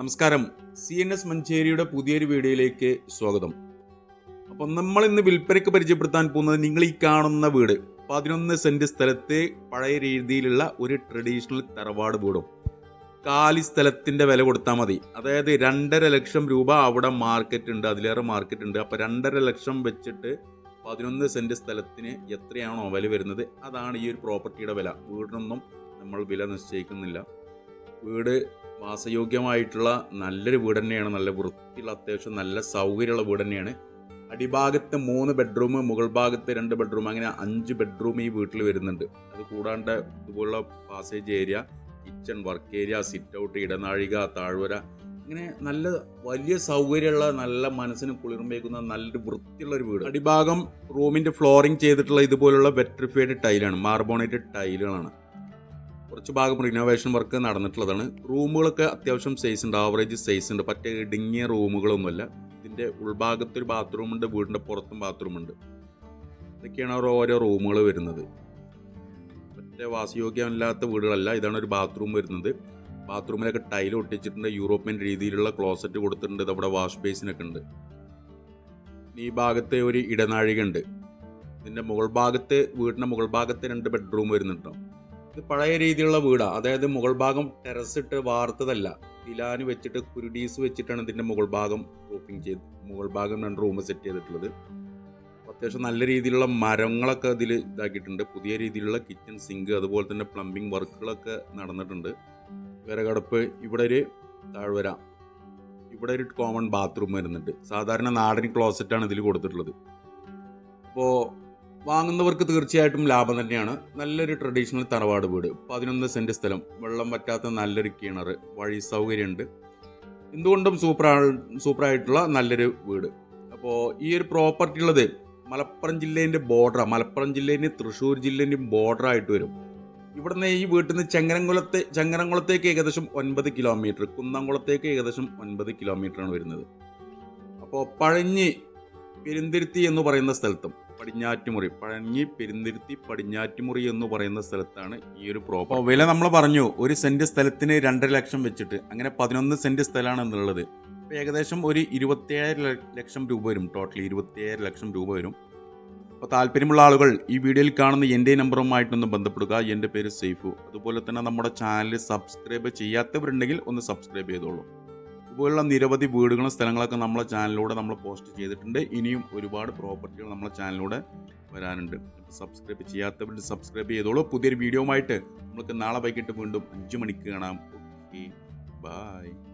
നമസ്കാരം. C N S മഞ്ചേരിയുടെ പുതിയൊരു വീഡിയോയിലേക്ക് സ്വാഗതം. അപ്പോൾ നമ്മൾ ഇന്ന് വിൽപ്പനയ്ക്ക് പരിചയപ്പെടുത്താൻ പോകുന്നത് നിങ്ങൾ ഈ കാണുന്ന വീട്. പതിനൊന്ന് സെന്റ് സ്ഥലത്തെ പഴയ രീതിയിലുള്ള ഒരു ട്രഡീഷണൽ തറവാട് വീടും. കാലി സ്ഥലത്തിന്റെ വില കൊടുത്താൽ മതി. അതായത് രണ്ടര ലക്ഷം രൂപ അവിടെ മാർക്കറ്റ് ഉണ്ട് അതിലേറെ മാർക്കറ്റ് ഉണ്ട്. അപ്പോൾ രണ്ടര ലക്ഷം വെച്ചിട്ട് പതിനൊന്ന് സെന്റ് സ്ഥലത്തിന് എത്രയാണോ വില വരുന്നത്? അതാണ് ഈ ഒരു പ്രോപ്പർട്ടിയുടെ വില. വീടിനൊന്നും നമ്മൾ വില നിശ്ചയിക്കുന്നില്ല. വീട് വാസയോഗ്യമായിട്ടുള്ള നല്ലൊരു വീട് തന്നെയാണ് നല്ല വൃത്തിയുള്ള അത്യാവശ്യം നല്ല സൗകര്യമുള്ള വീട് തന്നെയാണ്. അടിഭാഗത്ത് മൂന്ന് ബെഡ്റൂം മുകൾ ഭാഗത്ത് രണ്ട് ബെഡ്റൂം അങ്ങനെ അഞ്ച് ബെഡ്റൂം ഈ വീട്ടിൽ വരുന്നുണ്ട്. അത് കൂടാണ്ട് ഇതുപോലുള്ള passage area kitchen work area sit out ഇടനാഴിക താഴ്വര അങ്ങനെ നല്ല വലിയ സൗകര്യമുള്ള നല്ല മനസ്സിന് കുളിർമേക്കുന്ന നല്ലൊരു വൃത്തിയുള്ള ഒരു വീട്. അടിഭാഗം റൂമിന്റെ ഫ്ലോറിംഗ് ചെയ്തിട്ടുള്ള ഇതുപോലുള്ള വെട്രിഫൈഡ് ടൈലാണ് മാർബോണേറ്റഡ് ടൈലുകളാണ് കുറച്ച് ഭാഗം റിനോവേഷൻ വർക്ക് നടന്നിട്ടുള്ളതാണ്. റൂമുകളൊക്കെ അത്യാവശ്യം സൈസ് ഉണ്ട് ആവറേജ് സൈസ് ഉണ്ട്. പറ്റേ ഇടുങ്ങിയ റൂമുകളൊന്നുമല്ല. ഇതിന്റെ ഉൾഭാഗത്തൊരു ബാത്റൂമുണ്ട് വീടിന്റെ പുറത്തും ബാത്റൂമുണ്ട് ഇതൊക്കെയാണ് ഓരോ ഓരോ റൂമുകൾ വരുന്നത്. മറ്റേ വാസയോഗ്യമല്ലാത്ത വീടുകളല്ല ഇതാണ് ഒരു ബാത്റൂം വരുന്നത്. ബാത്റൂമിലൊക്കെ ടൈൽ ഒട്ടിച്ചിട്ടുണ്ട് യൂറോപ്യൻ രീതിയിലുള്ള ക്ലോസറ്റ് കൊടുത്തിട്ടുണ്ട് നമ്മുടെ വാഷ് ബേസിനൊക്കെ ഉണ്ട്. ഈ ഭാഗത്ത് ഒരു ഇടനാഴിക ഉണ്ട്. ഇതിന്റെ മുകൾ ഭാഗത്ത് വീടിന്റെ മുകൾ ഭാഗത്ത് രണ്ട് ബെഡ്റൂം വരുന്നുണ്ടോ. പഴയ രീതിയിലുള്ള വീടാണ് അതായത് മുകൾ ഭാഗം ടെറസ് ഇട്ട് വാർത്തതല്ല. പിലാന് വെച്ചിട്ട് കുരുടീസ് വെച്ചിട്ടാണ് ഇതിന്റെ മുകൾ ഭാഗം റൂഫിങ് ചെയ്ത് മുകൾ ഭാഗം രണ്ട് റൂം സെറ്റ് ചെയ്തിട്ടുള്ളത്. അത്യാവശ്യം നല്ല രീതിയിലുള്ള മരങ്ങളൊക്കെ ഇതിൽ ഇതാക്കിയിട്ടുണ്ട്. പുതിയ രീതിയിലുള്ള കിച്ചൺ സിങ്ക് അതുപോലെ തന്നെ പ്ലംബിംഗ് വർക്കുകളൊക്കെ നടന്നിട്ടുണ്ട്. വിറകടപ്പ് ഇവിടെ ഒരു താഴ്വര ഇവിടെ ഒരു കോമൺ ബാത്റൂം വരുന്നുണ്ട്. സാധാരണ നാടൻ ക്ലോസറ്റാണ് ഇതിൽ കൊടുത്തിട്ടുള്ളത്. അപ്പോൾ വാങ്ങുന്നവർക്ക് തീർച്ചയായിട്ടും ലാഭം തന്നെയാണ്. നല്ലൊരു ട്രഡീഷണൽ തറവാട് വീട്. പതിനൊന്ന് സെന്റ് സ്ഥലം. വെള്ളം പറ്റാത്ത നല്ലൊരു കിണർ. വഴി സൗകര്യമുണ്ട്. എന്തുകൊണ്ടും സൂപ്പറാ സൂപ്പറായിട്ടുള്ള നല്ലൊരു വീട്. അപ്പോൾ ഈ ഒരു പ്രോപ്പർട്ടി ഉള്ളത് മലപ്പുറം ജില്ലേന്റെ ബോർഡർ മലപ്പുറം ജില്ലേന്റെയും തൃശ്ശൂർ ജില്ലേന്റെയും ബോർഡറായിട്ട് വരും. ഇവിടുന്ന് ഈ വീട്ടിൽ നിന്ന് ചെങ്ങരംകുളത്തെ ചെങ്ങരംകുളത്തേക്ക് ഏകദേശം ഒൻപത് കിലോമീറ്റർ കുന്നംകുളത്തേക്ക് ഏകദേശം ഒൻപത് കിലോമീറ്ററാണ് വരുന്നത്. അപ്പോൾ പഴഞ്ഞി പെരുന്തിരുത്തി എന്ന് പറയുന്ന സ്ഥലത്തും പടിഞ്ഞാറ്റുമുറി പഴഞ്ഞി പെരുന്തിരുത്തി പടിഞ്ഞാറ്റുമുറി എന്ന് പറയുന്ന സ്ഥലത്താണ് ഈ ഒരു പ്രോപ്പർ വില നമ്മൾ പറഞ്ഞു ഒരു സെന്റ് സ്ഥലത്തിന് രണ്ടര ലക്ഷം വെച്ചിട്ട് അങ്ങനെ പതിനൊന്ന് സെന്റ് സ്ഥലമാണ് എന്നുള്ളത്. അപ്പോൾ ഏകദേശം ഒരു ഇരുപത്തിയേഴ് ലക്ഷം രൂപ വരും ടോട്ടൽ ഇരുപത്തിയേഴ് ലക്ഷം രൂപ വരും. അപ്പോൾ താല്പര്യമുള്ള ആളുകൾ ഈ വീഡിയോയിൽ കാണുന്ന എന്റെ നമ്പറുമായിട്ടൊന്ന് ബന്ധപ്പെടുക. എന്റെ പേര് സേഫു അതുപോലെ തന്നെ നമ്മുടെ ചാനൽ സബ്സ്ക്രൈബ് ചെയ്യാത്തവരുണ്ടെങ്കിൽ ഒന്ന് സബ്സ്ക്രൈബ് ചെയ്തോളൂ. ഇതുപോലുള്ള നിരവധി വീടുകളും സ്ഥലങ്ങളൊക്കെ നമ്മളെ ചാനലിലൂടെ നമ്മൾ പോസ്റ്റ് ചെയ്തിട്ടുണ്ട്. ഇനിയും ഒരുപാട് പ്രോപ്പർട്ടികൾ നമ്മളെ ചാനലിലൂടെ വരാനുണ്ട്. സബ്സ്ക്രൈബ് ചെയ്യാത്തവർ സബ്സ്ക്രൈബ് ചെയ്തോളൂ. പുതിയൊരു വീഡിയോ ആയിട്ട് നമുക്ക് നാളെ വൈകിട്ട് വീണ്ടും അഞ്ച് മണിക്ക് കാണാം. ഓക്കെ. ബൈ.